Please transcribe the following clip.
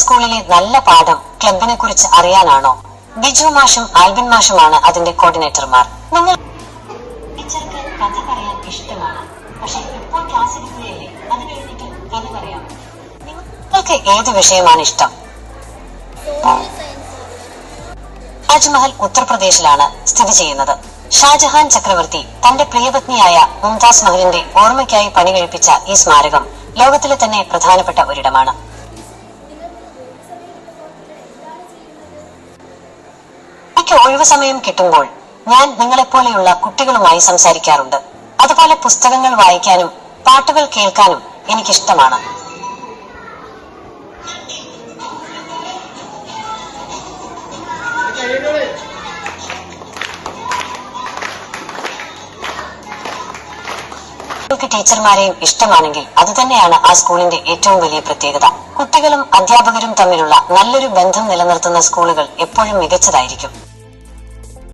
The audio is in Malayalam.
സ്കൂളിലെ നല്ല പാഠം ക്ലബിനെ കുറിച്ച് അറിയാനാണോ? ബിജു മാഷും ആൽബിൻ മാഷുമാണ് അതിന്റെ കോർഡിനേറ്റർമാർ. നിങ്ങൾ നിങ്ങൾക്ക് ഏത് വിഷയമാണ് ഇഷ്ടം? താജ്മഹൽ ഉത്തർപ്രദേശിലാണ് സ്ഥിതി ചെയ്യുന്നത്. ഷാജഹാൻ ചക്രവർത്തി തന്റെ പ്രിയപത്നിയായ മുംതാസ് മഹലിന്റെ ഓർമ്മയ്ക്കായി പണി കഴിപ്പിച്ച ഈ സ്മാരകം ലോകത്തിലെ തന്നെ പ്രധാനപ്പെട്ട ഒരിടമാണ്. എനിക്ക് ഒഴിവു സമയം കിട്ടുമ്പോൾ ഞാൻ നിങ്ങളെപ്പോലെയുള്ള കുട്ടികളുമായി സംസാരിക്കാറുണ്ട്. അതുപോലെ പുസ്തകങ്ങൾ വായിക്കാനും പാട്ടുകൾ കേൾക്കാനും എനിക്കിഷ്ടമാണ്. ടീച്ചർമാരെയും ഇഷ്ടമാണെങ്കിൽ അതുതന്നെയാണ് ആ സ്കൂളിന്റെ ഏറ്റവും വലിയ പ്രത്യേകത. കുട്ടികളും അധ്യാപകരും തമ്മിലുള്ള നല്ലൊരു ബന്ധം നിലനിർത്തുന്ന സ്കൂളുകൾ എപ്പോഴും മികച്ചതായിരിക്കും.